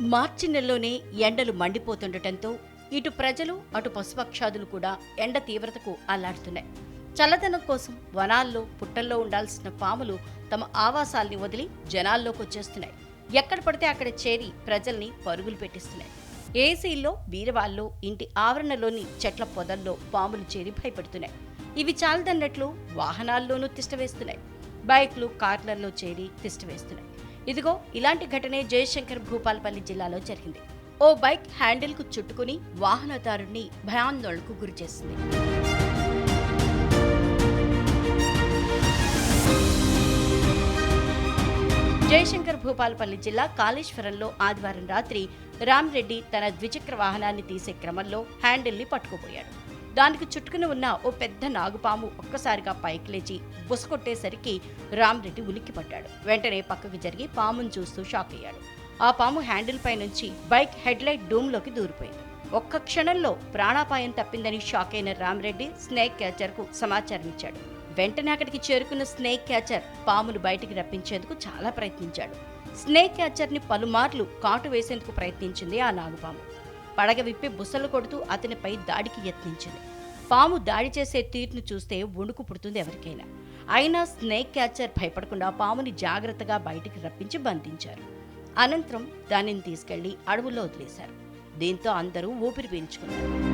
మార్చి నెలలోనే ఎండలు మండిపోతుండటంతో ఇటు ప్రజలు అటు పశుపక్షాదులు కూడా ఎండ తీవ్రతకు అల్లాడుతున్నాయి. చల్లదనం కోసం వనాల్లో పుట్టల్లో ఉండాల్సిన పాములు తమ ఆవాసాల్ని వదిలి జనాల్లోకి వచ్చేస్తున్నాయి. ఎక్కడ పడితే అక్కడ చేరి ప్రజల్ని పరుగులు పెట్టిస్తున్నాయి. ఏసీల్లో బీరవాల్లో ఇంటి ఆవరణలోని చెట్ల పొదల్లో పాములు చేరి భయపెడుతున్నాయి. ఇవి చాలదన్నట్లు వాహనాల్లోనూ తిష్టవేస్తున్నాయి. బైక్లు కార్లలో చేరి తిష్టవేస్తున్నాయి. ఇదిగో ఇలాంటి ఘటనే జయశంకర్ భూపాలపల్లి జిల్లాలో జరిగింది. ఓ బైక్ హ్యాండిల్కు చుట్టుకుని వాహనదారుణ్ణి భయాందోళనకు గురిచేసింది జయశంకర్ భూపాలపల్లి జిల్లా కాళేశ్వరంలో ఆదివారం రాత్రి రామ్రెడ్డి తన ద్విచక్ర వాహనాన్ని తీసే క్రమంలో హ్యాండిల్ని పట్టుకుపోయాడు. దానికి చుట్టుకుని ఉన్న ఓ పెద్ద నాగుపాము ఒక్కసారిగా పైకి లేచి బుసకొట్టేసరికి రామ్రెడ్డి ఉలిక్కిపడ్డాడు. వెంటనే పక్కకు జరిగి పామును చూస్తూ షాక్ అయ్యాడు. ఆ పాము హ్యాండిల్ పై నుంచి బైక్ హెడ్లైట్ డూమ్లోకి దూరిపోయింది. ఒక్క క్షణంలో ప్రాణాపాయం తప్పిందని షాక్ అయిన రామ్రెడ్డి స్నేక్ క్యాచర్కు సమాచారం ఇచ్చాడు. వెంటనే అక్కడికి చేరుకున్న స్నేక్ క్యాచర్ పామును బయటికి రప్పించేందుకు చాలా ప్రయత్నించాడు. స్నేక్ క్యాచర్ని పలుమార్లు కాటు వేసేందుకు ప్రయత్నించింది ఆ నాగుపాము. పడగ విప్పి బుసలు కొడుతూ అతనిపై దాడికి యత్నించింది. పాము దాడి చేసే తీరును చూస్తే వణుకు పుడుతుంది ఎవరికైనా. అయినా స్నేక్ క్యాచర్ భయపడకుండా పాముని జాగ్రత్తగా బయటికి రప్పించి బంధించారు. అనంతరం దానిని తీసుకెళ్ళి అడవుల్లో వదిలేశారు. దీంతో అందరూ ఊపిరి పీల్చుకున్నారు.